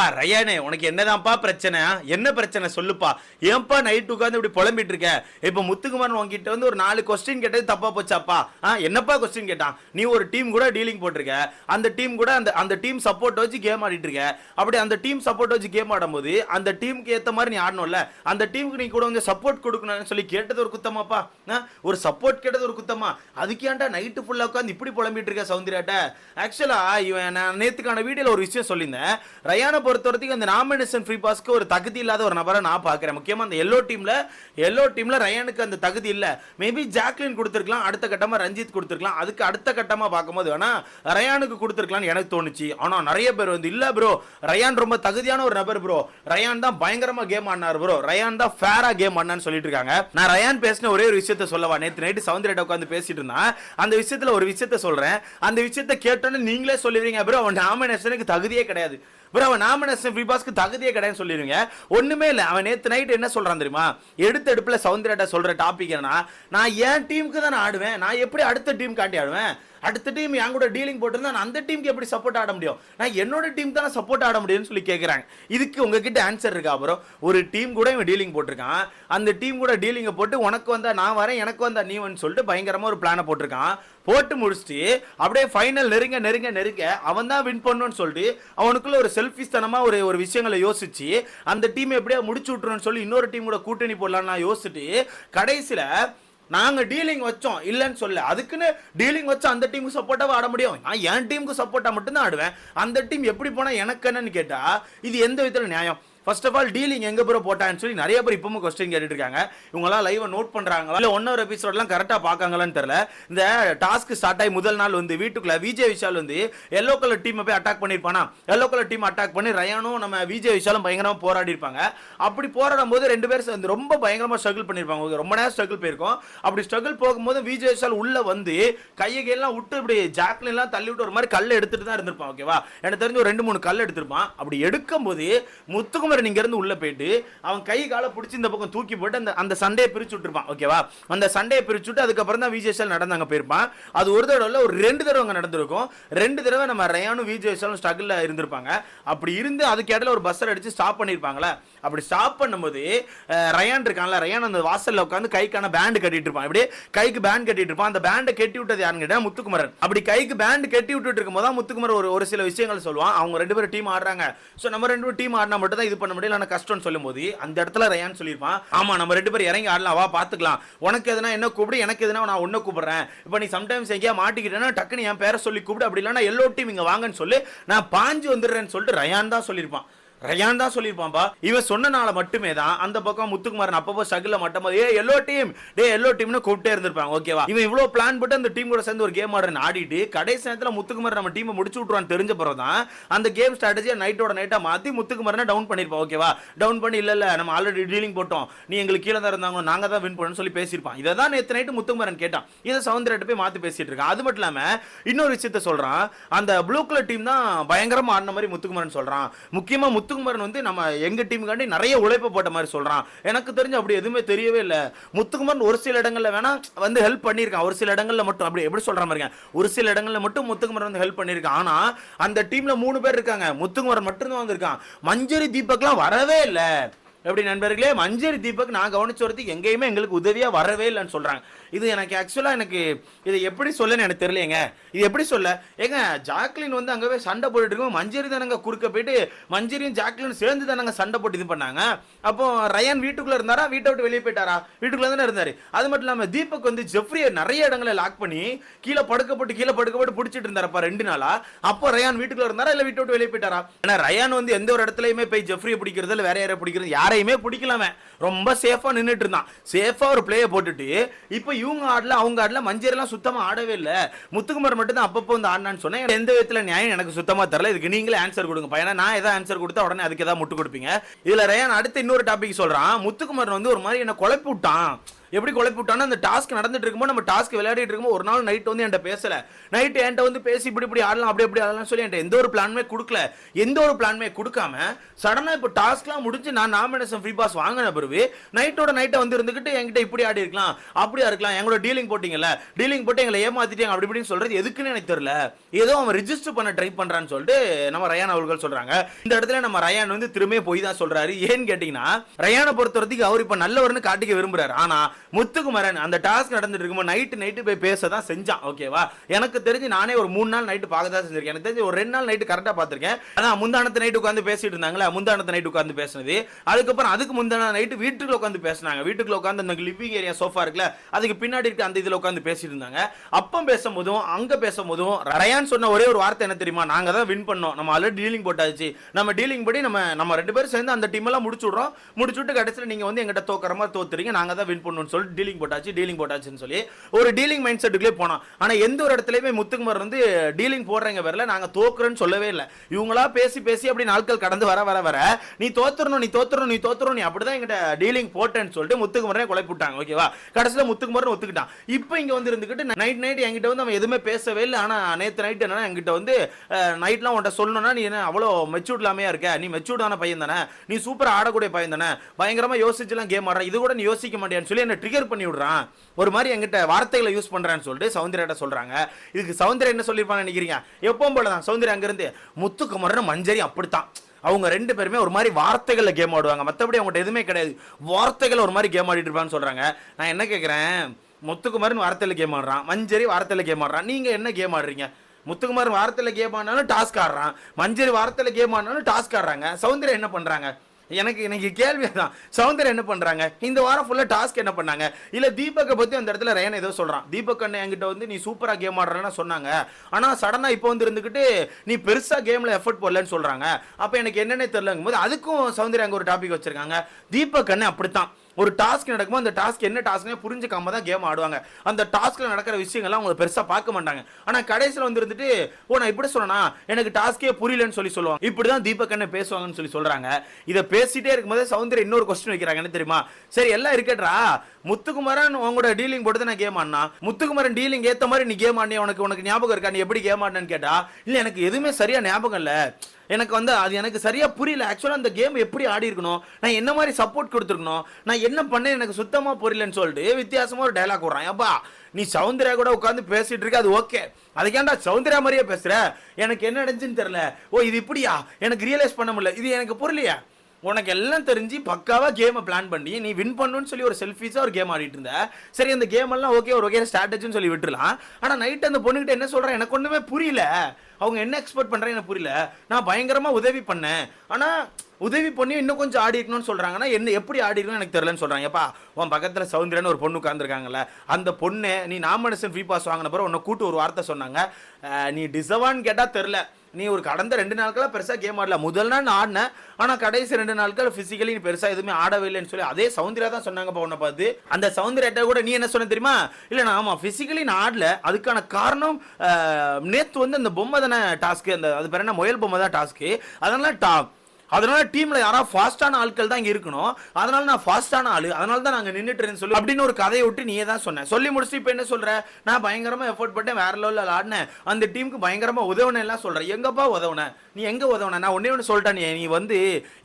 ஏப்பா ரயானே உனக்கு என்னதான்ப்பா பிரச்சனை? என்ன பிரச்சனை சொல்லுப்பா? ஏன்பா நைட் உட்காந்து இப்படி புலம்பிட்டு இருக்க? இப்போ முத்துக்குமார் உங்ககிட்ட வந்து ஒரு நாலு கொஸ்டின் கேட்டது தப்பா போச்சாப்பா? ஆ என்னப்பா கொஸ்டின் கேட்டான்? நீ ஒரு டீம் கூட டீலிங் போட்டிருக்க. அந்த டீம் கூட அந்த அந்த டீம் சப்போர்ட் வச்சு கேம் ஆடிட்டு இருக்க. அப்படி அந்த டீம் சப்போர்ட் வச்சு கேம் ஆடும்போது அந்த டீமுக்கு ஏத்த மாதிரி நீ ஆடணும்ல? அந்த டீமுக்கு நீ கூட வந்து சப்போர்ட் கொடுக்கணும்னு சொல்லி கேட்டது ஒரு குத்தமாப்பா? ஒரு சப்போர்ட் கேட்டது ஒரு குத்தமா? அதுக்கு ஏன்டா நைட்டு ஃபுல்லா உட்காந்து இப்படி புலம்பிட்டு இருக்க சௌந்தர்யாட்ட? ஆக்சுவலா இவன் நான் நேத்துக்கான வீடியோல ஒரு விஷயம் சொல்லியிருந்தேன். ரயானை பொறுத்த வரைக்கும் அந்த நாமினேஷன் ஃப்ரீ பாஸ்க்கு ஒரு தகுதி இல்லாத ஒரு நபரை நான் பார்க்குறேன். முக்கியமாக அந்த எல்லோ டீமில் எல்லோ டீமில் ரயானுக்கு அந்த தகுதி இல்லை. மேபி ஜாக்லின் கொடுத்துருக்கலாம் அடுத்த கட்டமாக ரஞ்சித் கொடுத்துருக்கலாம். அதுக்கு அடுத்த கட்டமாக பார்க்கும்போது வேணா ரயானுக்கு கொடுத்துருக்கலாம்னு எனக்கு தோணுச்சு. ஆனால் நிறைய பேர் வந்து இல்லை ப்ரோ ரயான் ரொம்ப தகுதியான ஒரு நபர் ப்ரோ ரயான் தான் பயங்கரமாக கேம் ஆடினார் ப்ரோ ரயான் தான் ஃபேரா கேம் ஆடினான்னு சொல்லிட்டு இருக்காங்க. நான் ரயான் பேசின ஒரே ஒரு விஷயத்த சொல்லவா? நேற்று நைட்டு சவுந்தரேட்டை உட்காந்து பேசிட்டு இருந்தேன். அந்த விஷயத்தில் ஒரு விஷயத்த சொல்கிறேன் அந்த விஷயத்த கேட்டோன்னு நீங்களே சொல்லுவீங்க ப்ரோ அவன் நாமினேஷனுக்கு தகுதியே கிடையாது. ப்ரோ அவன் நாமினேஷன் ஃப்ரீ பாஸ்க்கு தகுதியே கிடையாதுன்னு சொல்லிடுவீங்க ஒன்றுமே இல்லை. அவன் நேற்று நைட் என்ன சொல்கிறான் தெரியுமா? எடுத்த எடுப்புல சொல்கிற சொல்ற டாபிக் என்னன்னா நான் என் டீமுக்கு தான் நான் ஆடுவேன். நான் எப்படி அடுத்த டீம் காட்டி ஆடுவேன்? அடுத்த டீம் என் கூட டீலிங் போட்டிருந்தா நான் அந்த டீமுக்கு எப்படி சப்போர்ட் ஆட முடியும்? நான் என்னோட டீம் தானே சப்போர்ட் ஆட முடியும்னு சொல்லி கேட்குறாங்க இதுக்கு உங்ககிட்ட ஆன்சர் இருக்கா அப்புறம் ஒரு டீம் கூட இவன் டீலிங் போட்டிருக்கான். அந்த டீம் கூட டீலிங்கை போட்டு உனக்கு வந்தா நான் வரேன் எனக்கு வந்தா நீ வந்து சொல்லிட்டு பயங்கரமாக ஒரு பிளானை போட்டிருக்கான். போட்டு முடிச்சுட்டு அப்படியே ஃபைனல் நெருங்க நெருங்க நெருங்க அவன் தான் வின் பண்ணுன்னு சொல்லிட்டு அவனுக்குள்ள ஒரு செல்ஃபிஸ்தனமாக ஒரு ஒரு விஷயங்களை யோசிச்சு அந்த டீம் எப்படியா முடிச்சு விட்டுருன்னு சொல்லி இன்னொரு டீம் கூட கூட்டணி போடலான்னு நான் யோசிச்சுட்டு கடைசியில் நாங்கள் டீலிங் வச்சோம் இல்லைன்னு சொல்ல அதுக்குன்னு டீலிங் வச்சு அந்த டீமுக்கு சப்போர்ட்டாக ஆட முடியும்? நான் என் டீமுக்கு சப்போர்ட்டாக மட்டும்தான் ஆடுவேன். அந்த டீம் எப்படி போனால் எனக்கு என்னன்னு கேட்டால் இது எந்த விதத்தில் நியாயம்? ஃபர்ஸ்ட் ஆஃப் ஆல் டீலிங் எங்கே ப்ரோ போட்டான்னு சொல்லி நிறைய பேர் இப்பவும் கொஸ்டின் கேட்டுட்டு இருக்காங்க இவங்கலாம் லைவாக நோட் பண்ணுறாங்களா இல்லை ஒன் ஒரு எபிசோட்லாம் கரெக்டாக பார்க்காங்களான்னு தெரியல. இந்த டாஸ்க் ஸ்டார்ட் ஆகி முதல் நாள் வந்து வீட்டுக்குள்ளே விஜய் விஷால் வந்து எல்லோ கலர் டீமை போய் அட்டாக் பண்ணியிருப்பானா எல்லோ கலர் டீம் அட்டாக் பண்ணி ரயானும் நம்ம விஜய் விஷாலும் பயங்கரமாக போராடி இருப்பாங்க அப்படி போராடும் போது ரெண்டு பேரும் வந்து ரொம்ப பயங்கரமாக ஸ்ட்ரகிள் பண்ணியிருப்பாங்க. ரொம்ப நேரம் ஸ்ட்ரகிள் போயிருக்கும். அப்படி ஸ்ட்ரகிள் போகும்போது விஜய் விஷால் உள்ளே வந்து கையை கையெல்லாம் விட்டு இப்படி ஜாக்லாம் தள்ளி விட்டு ஒரு மாதிரி கல் எடுத்துட்டு தான் இருந்திருப்பான் ஓகேவா எனக்கு தெரிஞ்சு ஒரு ரெண்டு மூணு கல் எடுத்திருப்பான். அப்படி எடுக்கும்போது முத்துக்கும் இங்க இருந்து உள்ள போயிட்டு அவன் கை காலை பிடிச்சி இந்த பக்கம் தூக்கி போட்டு அந்த அந்த சண்டையை பிரிச்சு விட்டுருப்பான் ஓகேவா அந்த சண்டையை பிரிச்சு விட்டு அதுக்கப்புறம் தான் விஜய் விஷால் நடந்தாங்க போயிருப்பான். அது ஒரு தடவை இல்லை ஒரு ரெண்டு தடவை அங்கே நடந்திருக்கும். ரெண்டு தடவை நம்ம ரயானும் விஜய் விஷாலும் இருந்திருப்பாங்க. அப்படி இருந்து அதுக்கு இடையில ஒரு பஸ்ஸர் அடிச்சு ஸ்டாப் பண்ணியிருப்பாங்களே அப்படி ஸ்டாப் பண்ணும்போது ரயான் இருக்கான்ல ரயான் அந்த வாசலில் உட்காந்து கைக்கான பேண்ட் கட்டிட்டு இருப்பான். இப்படி கைக்கு பேண்ட் கட்டிட்டு இருப்பான். அந்த பேண்டை கட்டி விட்டது யாருன்னு கேட்டால் முத்துக்குமரன். அப்படி கைக்கு பேண்ட் கட்டி விட்டுட்டு இருக்கும் போது முத்துக்குமரன் ஒரு ஒரு சில விஷயங்கள் சொல்லுவான். அவங்க ரெண்டு பேரும் டீம் ஆடுறாங்க. ஸோ நம்ம ரெண்டு பேரும் டீம் ஆடினா மட்டும் தான் இது பண்ண முடியல. ஆனால் கஷ்டம்னு சொல்லும்போது அந்த இடத்துல ரயான் சொல்லியிருப்பான் ஆமா நம்ம ரெண்டு பேரும் இறங்கி ஆடலாம் வா பார்த்துக்கலாம் உனக்கு எதுனா என்ன கூப்பிடு எனக்கு எதுனா நான் ஒன்றை கூப்பிடுறேன். இப்போ நீ சம்டைம்ஸ் எங்கேயா மாட்டிக்கிட்டேன்னா டக்குன்னு என் பேரை சொல்லி கூப்பிடு. அப்படி இல்லைன்னா எல்லோ டீம் இங்கே வாங்கன்னு சொல்லி நான் பாஞ்சு வந்துடுறேன்னு சொல்லிட்டு ரயான் தான் சொல்லியிருப்பான். ரயான் தான் சொல்லியிருப்பான்பா. இவன் சொன்னனால மட்டுமே தான் அந்த பக்கம் முத்துக்குமாரன் அப்பப்போ ஸ்ட்ரகிள் மட்டும் ஏ எல்லோ டீம் டே எல்லோ டீம்னு கூப்பிட்டே இருந்திருப்பாங்க ஓகேவா இவன் இவ்வளோ பிளான் போட்டு அந்த டீம் கூட சேர்ந்து ஒரு கேம் ஆடுறேன் ஆடிட்டு கடைசி நேரத்தில் முத்துக்குமார் நம்ம டீமை முடிச்சு விட்டுருவான்னு தெரிஞ்ச பிறகு தான் அந்த கேம் ஸ்ட்ராட்டஜியை நைட்டோட நைட்டாக மாற்றி முத்துக்குமாரனை டவுன் பண்ணியிருப்பான் ஓகேவா டவுன் பண்ணி இல்லை இல்லை நம்ம ஆல்ரெடி டீலிங் போட்டோம். நீ எங்களுக்கு கீழே தான் இருந்தாங்க நாங்கள் தான் வின் பண்ணணும்னு சொல்லி பேசியிருப்பான். இதை தான் நேற்று நைட்டு முத்துக்குமாரன் கேட்டான். இதை சவுந்தரட்டு போய் மாற்றி பேசிட்டு இருக்கான். அது மட்டும் இல்லாமல் இன்னொரு விஷயத்த சொல்கிறான் அந்த ப்ளூ கலர் டீம் தான் பயங்கரமாக ஆடின மாதிரி முத்துக்குமாரன் சொல்கிறான் முக்கியமாக முத்து முத்துக்குமரன் வந்து நம்ம எங்கள் டீமுக்காண்டி நிறைய உழைப்பு போட்ட மாதிரி சொல்றான். எனக்கு தெரிஞ்சு அப்படி எதுவுமே தெரியவே இல்லை. முத்துக்குமரன் ஒரு சில இடங்களில் வேணால் வந்து ஹெல்ப் பண்ணியிருக்கான். ஒரு சில இடங்களில் மட்டும் அப்படி எப்படி சொல்ற மாதிரி ஒரு சில இடங்களில் மட்டும் முத்துக்குமரன் வந்து ஹெல்ப் பண்ணியிருக்கான். ஆனால் அந்த டீம்ல மூணு பேர் இருக்காங்க. முத்துக்குமரன் மட்டும்தான் வந்திருக்கான். மஞ்சரி தீபக்லாம் வரவே இல்லை. எப்படி நண்பர்களே? மஞ்சரி தீபக் நான் கவனிச்ச வரதுக்கு எங்கேயுமே எங்களுக்கு உதவியாக வரவே இல்லைன்னு சொல்றாங்க. இது எனக்கு ஆக்சுவலாக எனக்கு இது எப்படி சொல்லன்னு எனக்கு தெரியலையேங்க. இது எப்படி சொல்ல? ஏங்க ஜாக்லின் வந்து அங்கே போய் சண்டை போட்டுட்டு இருக்கும் மஞ்சரி தானங்க குறுக்க போயிட்டு மஞ்சரியும் ஜாக்லின் சேர்ந்து தானங்க சண்டை போட்டு இது பண்ணாங்க. அப்போ ரயான் வீட்டுக்குள்ளே இருந்தாரா? வீட்டை விட்டு வெளியே போயிட்டாரா? வீட்டுக்குள்ளே தானே இருந்தார். அது மட்டும் இல்லாமல் தீபக் வந்து ஜெஃப்ரியை நிறைய இடங்களை லாக் பண்ணி கீழே படுக்கப்பட்டு கீழே படுக்கப்பட்டு பிடிச்சிட்டு இருந்தாரப்பா ரெண்டு நாளா? அப்போ ரயான் வீட்டுக்குள்ள இருந்தாரா? இல்லை வீட்டை விட்டு வெளியே போயிட்டாரா? ஏன்னா ரயான் வந்து எந்த ஒரு இடத்துலையுமே போய் ஜெஃப்ரியை பிடிக்கிறது இல்லை வேற யாரை பிடிக்கிறது யாரையுமே பிடிக்கலாமே ரொம்ப சேஃபாக நின்றுட்டு இருந்தான். சேஃபாக ஒரு பிளேயை போட்டுட்டு இப்போ இவங்க ஆடல அவங்க ஆடல மஞ்சரிலாம் சுத்தமாக ஆடவே இல்லை. முத்துக்குமார் மட்டும் தான் அப்பப்போ வந்து ஆடினான்னு சொன்னேன். எனக்கு எந்த விதத்தில் நியாயம் எனக்கு சுத்தமாக தரல. இதுக்கு நீங்களே ஆன்சர் கொடுங்க. பையனா நான் ஏதாவது ஆன்சர் கொடுத்தா உடனே அதுக்கு ஏதாவது முட்டு கொடுப்பீங்க. இதில் ரயான் அடுத்து இன்னொரு டாபிக் சொல்கிறான் முத்துக்குமார் வந்து ஒரு மாதிரி என்னை குழப்பி விட்டான். எப்படி குழப்பி விட்டானோ அந்த டாஸ்க் நடந்துட்டு இருக்கும்போது நம்ம டாஸ்க் விளையாடிட்டு இருக்கும்போது ஒரு நாள் நைட் வந்து என்கிட்ட பேசல. நைட் என்கிட்ட வந்து பேசி இப்படி இப்படி ஆடலாம் அப்படி இப்படி ஆடலாம் சொல்லி என்கிட்ட எந்த ஒரு பிளானுமே கொடுக்கல. எந்த ஒரு பிளானுமே கொடுக்காம சடனாக இப்போ டாஸ்க்லாம் முடிஞ்சு நான் நாமினேஷன் ஃப்ரீ பாஸ் வாங்கின பிறகு நைட்டோட நைட்டை வந்து இருந்துக்கிட்டு என்கிட்ட இப்படி ஆடி இருக்கலாம் அப்படியா இருக்கலாம். எங்களோட டீலிங் போட்டிங்கல்ல டீலிங் போட்டு எங்களை ஏமாத்திட்டீங்க அப்படி இப்படின்னு சொல்றது எதுக்குன்னு எனக்கு தெரியல. ஏதோ அவன் ரிஜிஸ்டர் பண்ண ட்ரை பண்றான்னு சொல்லிட்டு நம்ம ரயான் அவர்கள் சொல்றாங்க. இந்த இடத்துல நம்ம ரயான் வந்து திரும்ப போய் தான் சொல்றாரு. ஏன்னு கேட்டீங்கன்னா ரயானை பொறுத்த வரைக்கும் அவர் இப்ப நல்லவர்னு காட்டிக்க விரும்புறாரு. ஆனா முத்துக்குமரன் அந்த டாஸ்க் நடந்துட்டு இருக்கும்போது நைட்டு நைட்டு போய் பேச தான் செஞ்சான் ஓகேவா எனக்கு தெரிஞ்சு நானே ஒரு மூணு நாள் நைட்டு பார்க்க தான் செஞ்சிருக்கேன். எனக்கு தெரிஞ்சு ஒரு ரெண்டு நாள் நைட்டு கரெக்டாக பார்த்திருக்கேன். அதான் முந்தானத்து நைட்டு உட்காந்து பேசிட்டு இருந்தாங்களே முந்தானத்து நைட்டு உட்காந்து பேசினது. அதுக்கப்புறம் அதுக்கு முந்தான நைட்டு வீட்டுக்குள்ள உட்காந்து பேசினாங்க. வீட்டுக்குள்ள உட்காந்து அந்த லிவிங் ஏரியா சோஃபா இருக்குல்ல அதுக்கு பின்னாடி இருக்க அந்த இதில் உட்காந்து பேசிட்டு இருந்தாங்க. அப்பம் பேசும்போதும் அங்கே பேசும்போதும் ரயான் சொன்ன ஒரே ஒரு வார்த்தை என்ன தெரியுமா? நாங்க தான் வின் பண்ணோம். நம்ம ஆல்ரெடி டீலிங் போட்டாச்சு. நம்ம டீலிங் படி நம்ம நம்ம ரெண்டு பேரும் சேர்ந்து அந்த டீம் எல்லாம் முடிச்சு முடிச்சுட்டு முடிச்சு விட்டு கடைசியில் நீங்க வந்து எங்கிட்ட தோக்கிற மாதிரி தோத்துறீங்க. நாங்கள் தான் வின் அப்படின்னு சொல்லி டீலிங் போட்டாச்சு டீலிங் போட்டாச்சுன்னு சொல்லி ஒரு டீலிங் மைண்ட் செட்டுக்குள்ளே போனோம் ஆனால் எந்த ஒரு இடத்துலையுமே முத்துக்குமார் வந்து டீலிங் போடுறங்க வரல நாங்கள் தோக்குறோன்னு சொல்லவே இல்லை. இவங்களா பேசி பேசி அப்படி நாட்கள் கடந்து வர வர வர நீ தோத்துறணும் நீ தோத்துறணும் நீ தோத்துறணும் நீ அப்படிதான் எங்கிட்ட டீலிங் போட்டேன்னு சொல்லிட்டு முத்துக்குமரனே கொலை போட்டாங்க ஓகேவா கடைசியில் முத்துக்குமரன் ஒத்துக்கிட்டான். இப்போ இங்கே வந்து இருந்துக்கிட்டு நைட் நைட் என்கிட்ட வந்து அவன் எதுவுமே பேசவே இல்லை. ஆனால் நேற்று நைட் என்னன்னா என்கிட்ட வந்து நைட்லாம் உன்ட்ட சொல்லணும்னா நீ என்ன அவ்வளோ மெச்சூர்ட் இல்லாமையாக இருக்க? நீ மெச்சூர்டான பையன் தானே? நீ சூப்பராக ஆடக்கூடிய பையன் தானே? பயங்கரமாக யோசிச்சுலாம் கேம் ஆடுற. இது கூட நீ யோசிக்க மாட்டியான்னு சொல்லி என்ன ட்ரிகர் பண்ணி விடுறான். ஒரு மாதிரி என்கிட்ட வார்த்தைகளை யூஸ் பண்ணுறான்னு சொல்லிட்டு சௌந்தர்யாட்ட சொல்கிறாங்க இதுக்கு சௌந்தர்யா என்ன சொல்லியிருப்பான்னு நினைக்கிறீங்க? எப்பவும் போல தான் சௌந்தர்யா அங்கிருந்து முத்துக்குமரன் மஞ்சரி அப்படித்தான். அவங்க ரெண்டு பேருமே ஒரு மாதிரி வார்த்தைகளில் கேம் ஆடுவாங்க. மற்றபடி அவங்ககிட்ட எதுவுமே கிடையாது. வார்த்தைகளை ஒரு மாதிரி கேம் ஆடிட்டு இருப்பான்னு சொல்கிறாங்க நான் என்ன கேட்குறேன் முத்துக்குமாரன் வார்த்தையில் கேம் ஆடுறான். மஞ்சரி வார்த்தையில் கேம் ஆடுறான். நீங்கள் என்ன கேம் ஆடுறீங்க? முத்துக்குமார் வாரத்தில் கேம் ஆடினாலும் டாஸ்க் ஆடுறான். மஞ்சரி வாரத்தில் கேம் ஆடினாலும் டாஸ்க் ஆடுறாங்க. சௌந்தர்யா என்ன பண்ணுறாங்க எனக்கு எனக்கு கேள்வி தான் சௌந்தர் என்ன பண்ணுறாங்க இந்த வாரம் ஃபுல்லாக டாஸ்க் என்ன பண்ணாங்க? இல்லை தீபக்கை பற்றி அந்த இடத்துல ரயன் ஏதோ சொல்கிறான் தீபக் அண்ணன் என்கிட்ட வந்து நீ சூப்பராக கேம் ஆடுறேன்னு சொன்னாங்க. ஆனால் சடனாக இப்போ வந்து இருந்துக்கிட்டு நீ பெருசாக கேமில் எஃபர்ட் போடலன்னு சொல்கிறாங்க அப்போ எனக்கு என்னென்ன தெரிலங்கும் போது அதுக்கும் சௌந்தர் அங்கே ஒரு டாபிக் வச்சுருக்காங்க. தீபக் அண்ணன் அப்படித்தான். ஒரு டாஸ்க் நடக்கும்போது அந்த டாஸ்க் என்ன டாஸ்க்னே புரிஞ்சுக்காம தான் கேம் ஆடுவாங்க. அந்த டாஸ்க்ல நடக்கிற விஷயங்கள்லாம் அவங்க பெருசா பார்க்க மாட்டாங்க. ஆனா கடைசியில் வந்து இருந்துட்டு ஓ நான் இப்படி சொன்னா எனக்கு டாஸ்க்கே புரியலன்னு சொல்லி சொல்லுவாங்க. இப்படிதான் தீபக் அண்ணன் பேசுவாங்கன்னு சொல்லி சொல்றாங்க. இதை பேசிட்டே இருக்கும்போது சௌந்தர் இன்னொரு கொஸ்டின் வைக்கிறாங்க என்ன தெரியுமா? சரி எல்லாம் இருக்கட்ரா முத்துக்குமரன் உங்களோட டீலிங் போட்டு தான் நான் கேம் ஆடினா முத்துக்குமரன் டீலிங் ஏத்த மாதிரி நீ கேம் ஆடினே உனக்கு உனக்கு ஞாபகம் இருக்கா? நீ எப்படி கேம் ஆடினு கேட்டா இல்ல எனக்கு எதுவுமே சரியா ஞாபகம் இல்ல. எனக்கு வந்து அது எனக்கு சரியா புரியல. ஆக்சுவலாக அந்த கேம் எப்படி ஆடி இருக்கணும்? நான் என்ன மாதிரி சப்போர்ட் கொடுத்துருக்கணும்? நான் என்ன பண்ணேன் எனக்கு சுத்தமா புரியலன்னு சொல்லிட்டு வித்தியாசமா ஒரு டைலாக் விடுறான். அப்பா நீ சௌந்தர்யா கூட உட்காந்து பேசிட்டு இருக்க அது ஓகே அதுக்கேண்டா சௌந்தர்யா மாதிரியே பேசுற? எனக்கு என்ன நடந்துச்சுன்னு தெரியல. ஓ இது இப்படியா? எனக்கு ரியலைஸ் பண்ண முடியல. இது எனக்கு புரியலையா. உனக்கு எல்லாம் தெரிஞ்சு பக்காவாக கேமை பிளான் பண்ணி நீ வின் பண்ணுன்னு சொல்லி ஒரு செல்ஃபீஸாக ஒரு கேம் ஆடிட்டு இருந்த. சரி அந்த கேம் எல்லாம் ஓகே ஒரு வகையான ஸ்ட்ராட்டஜின்னு சொல்லி விட்டுலாம் ஆனால் நைட் அந்த பொண்ணுகிட்ட என்ன சொல்கிறேன் எனக்கு ஒன்றுமே புரியல. அவங்க என்ன எக்ஸ்பெக்ட் பண்றாங்க எனக்கு புரியல. நான் பயங்கரமாக உதவி பண்ணேன். ஆனால் உதவி பண்ணி இன்னும் கொஞ்சம் ஆடி இருக்கணும்னு சொல்கிறாங்கன்னா என்ன எப்படி ஆடி இருக்கணும்னு எனக்கு தெரிலன்னு சொல்கிறாங்க எப்பா உன் பக்கத்தில் சௌந்தர்யான்னு ஒரு பொண்ணு உட்காந்துருக்காங்கல்ல அந்த பொண்ணு நீ நாமினேஷன் ஃப்ரீ பாஸ் வாங்கின பிறகு உன்னை கூட்டு ஒரு வார்த்தை சொன்னாங்க. நீ டிசவான்னு கேட்டால் தெரில நீ ஒரு கடந்த ரெண்டு நாட்களாக பெருசாக கேம் ஆடல. முதல் நாள் நான் ஆடினேன். ஆனால் கடைசி ரெண்டு நாட்கள் ஃபிசிக்கலி நீ பெருசாக எதுவுமே ஆடவே இல்லைன்னு சொல்லி அதே சவுந்தர்யா தான் சொன்னாங்க உன்னை பார்த்து. அந்த சவுந்தர்யாட்ட கூட நீ என்ன சொன்ன தெரியுமா? இல்லை நான் ஆமாம் ஃபிசிக்கலி நான் ஆடல. அதுக்கான காரணம் நேற்று நேத்து வந்து அந்த பொம்மை தானே டாஸ்க்கு அந்த அது பேர் என்ன? முயல் பொம்மை தான் டாஸ்க்கு அதனால டா அதனால டீம்ல யாராவது ஃபாஸ்டான ஆட்கள் தான் இங்க இருக்கணும். அதனால நான் ஃபாஸ்டான ஆளு. அதனால தான் நாங்க நின்னுட்டு சொல்லி அப்படின்னு ஒரு கதையை விட்டு நீயே தான் சொன்ன. சொல்லி முடிச்சுட்டு இப்போ என்ன சொல்ற? நான் பயங்கரமா எஃபோர்ட் பண்ணேன் வேற லெவலில் ஆடினேன் அந்த டீமுக்கு பயங்கரமா உதவுனேன் எல்லாம் சொல்றேன் எங்கப்பா உதவுன? நீ எங்க உதவுன? நான் ஒன்றே ஒன்று சொல்லிட்டேன் நீ. நீ வந்து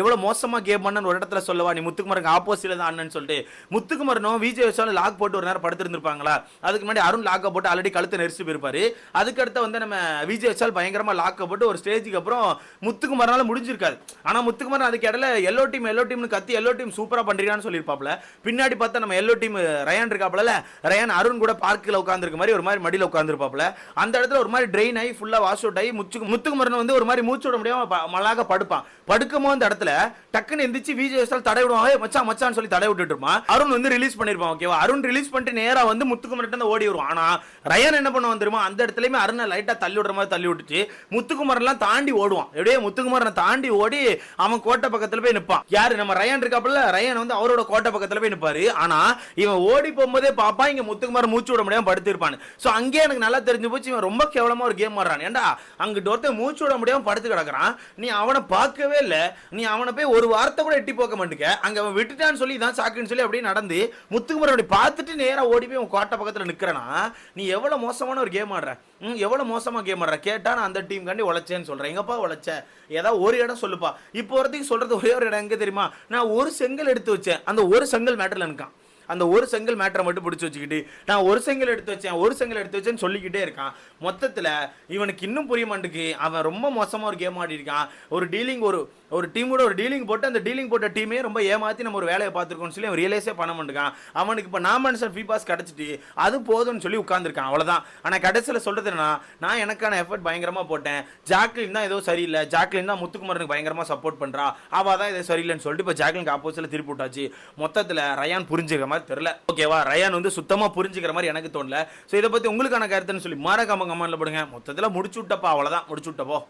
எவ்வளோ மோசமாக கேம் பண்ணன்னு ஒரு இடத்துல சொல்லவா? நீ முத்துக்குமரங்க ஆப்போசிட்ல தான் ஆடுனேன்னு சொல்லிட்டு. முத்துக்குமரனும் விஜய் வச்சாலும் லாக் போட்டு ஒரு நேரம் படுத்திருந்திருப்பாங்களா? அதுக்கு முன்னாடி அருண் லாக்கை போட்டு ஆல்ரெடி கழுத்தை நெரிச்சு போயிருப்பாரு. அதுக்கு வந்து நம்ம விஜய் வச்சால் பயங்கரமாக லாக்கை போட்டு ஒரு ஸ்டேஜுக்கு அப்புறம் முத்துக்குமரனால முடிஞ்சிருக்காது. ஆனால் முத்துக்குமரன் அதுக்கு இடையில எல்லோ டீம் எல்லோ டீம்னு கத்தி எல்லோ டீம் சூப்பராக பண்ணுறீங்கன்னு சொல்லியிருப்பாப்ல பின்னாடி பார்த்தா நம்ம எல்லோ டீம் ரயான் இருக்காப்ல ரயான் அருண் கூட பார்க்கில் உட்காந்துருக்க மாதிரி ஒரு மாதிரி மடியில் உட்காந்துருப்பாப்ல அந்த இடத்துல ஒரு மாதிரி ட்ரெயின் ஆகி ஃபுல்லாக வாஷ் அவுட் ஆகி முத்துக்கு முத்துக்குமரன் வந்து ஒரு மாதிரி மூச்சு விட முடியாம ப- மல்லாக படுப்பான். படுக்கும்போது அந்த இடத்துல டக்குன்னு எந்திரிச்சு விஜய் வச்சால் தடை விடுவாங்க மச்சான் மச்சான் சொல்லி தடை விட்டுட்டு இருப்பான். அருண் வந்து ரிலீஸ் பண்ணிருப்பான் ஓகேவா அருண் ரிலீஸ் பண்ணிட்டு நேரா வந்து முத்துக்குமரன் ஓடி வருவான். ஆனா ரயான் என்ன பண்ணுவான் தெரியுமா? அந்த இடத்துலயுமே அருணை லைட்டா தள்ளி விடுற மாதிரி தள்ளி விட்டுச்சு முத்துக்குமரன்லாம் தாண்டி ஓடுவான். எப்படியே முத்துக்குமரனை தாண்டி ஓடி அவன் கோட்டை பக்கத்துல போய் நிப்பான். யாரு? நம்ம ரயான் இருக்காப்புல? ரயான் வந்து அவரோட கோட்டை பக்கத்துல போய் நிப்பாரு. ஆனா இவன் ஓடி போகும்போதே பாப்பா இங்க முத்துக்குமார் மூச்சு விட முடியாம படுத்திருப்பான் சோ அங்கேயே எனக்கு நல்லா தெரிஞ்சு போச்சு. இவன் ரொம்ப கேவலமா ஒரு கேம் ஆடுறான். ஏன்டா அங்கிட்ட ஒருத்தர் மூச்சு விட முடியாம படுத்து படுத்து கிடக்குறான். நீ அவனை பார்க்கவே இல்லை. நீ அவனை போய் ஒரு வார்த்தை கூட எட்டி போக்க மாட்டேங்க. அங்கே அவன் விட்டுட்டான்னு சொல்லி தான் சாக்குன்னு சொல்லி அப்படியே நடந்து முத்துக்குமரன் அப்படி பார்த்துட்டு நேராக ஓடி போய் உன் கோட்டை பக்கத்தில் நிற்கிறேன்னா நீ எவ்வளோ மோசமான ஒரு கேம் ஆடுற? ம் எவ்வளோ மோசமாக கேம் ஆடுற? கேட்டால் நான் அந்த டீம் காண்டி உழைச்சேன்னு சொல்கிறேன் எங்கப்பா உழைச்ச? ஏதாவது ஒரு இடம் சொல்லுப்பா. இப்போ வரதுக்கு சொல்கிறது ஒரே ஒரு இடம் எங்கே தெரியுமா? நான் ஒரு செங்கல் எடுத்து வச்சேன். அந்த ஒரு செங்கல் மேட்டரில் இருக்கான் அந்த ஒரு செங்கல் மேட்டரை மட்டும் பிடிச்சி வச்சுக்கிட்டு நான் ஒரு செங்கல் எடுத்து வச்சேன் ஒரு செங்கல் எடுத்து வச்சேன்னு சொல்லிக்கிட்டே இருக்கான். மொத்தத்தில் இவனுக்கு இன்னும் புரிய மாட்டேங்குது. அவன் ரொம்ப மோசமாக ஒரு கேம் ஆடி இருக்கான் ஒரு டீலிங் ஒரு ஒரு டீமோட ஒரு டீலிங் போட்டு அந்த டீலிங் போட்ட டீமே ரொம்ப ஏமாற்றி நம்ம ஒரு வேலையை பார்த்துருக்கோம்னு சொல்லி அவன் ரியலைஸே பண்ண மாட்டேங்கான். அவனுக்கு இப்போ நாமினேஷன் ஃபீ பாஸ் கிடச்சிட்டு அது போதும்னு சொல்லி உட்காந்துருக்கான் அவ்வளோதான் ஆனால் கடைசியில் சொல்கிறது என்னன்னா நான் எனக்கான எஃபர்ட் பயங்கரமாக போட்டேன். ஜாக்லின் தான் ஏதோ சரியில்லை. ஜாக்லின் தான் முத்துக்குமரனுக்கு பயங்கரமாக சப்போர்ட் பண்ணுறா அவள் தான் ஏதோ சரியில்லைன்னு சொல்லிட்டு இப்போ ஜாக்லினுக்கு ஆப்போசிட்டில் திருப்பி விட்டாச்சு. மொத்தத்தில் ரயான் புரிஞ்சுக்கிற மாதிரி தெரில ஓகேவா ரயான் வந்து சுத்தமாக புரிஞ்சுக்கிற மாதிரி எனக்கு தோணல. ஸோ இதை பற்றி உங்களுக்கான கருத்துன்னு சொல்லி மார கம்ம கம்மனில் போடுங்க. மொத்தத்தில் முடிச்சு விட்டப்பா. அவ்வளோதான் முடிச்சு விட்டப்போ.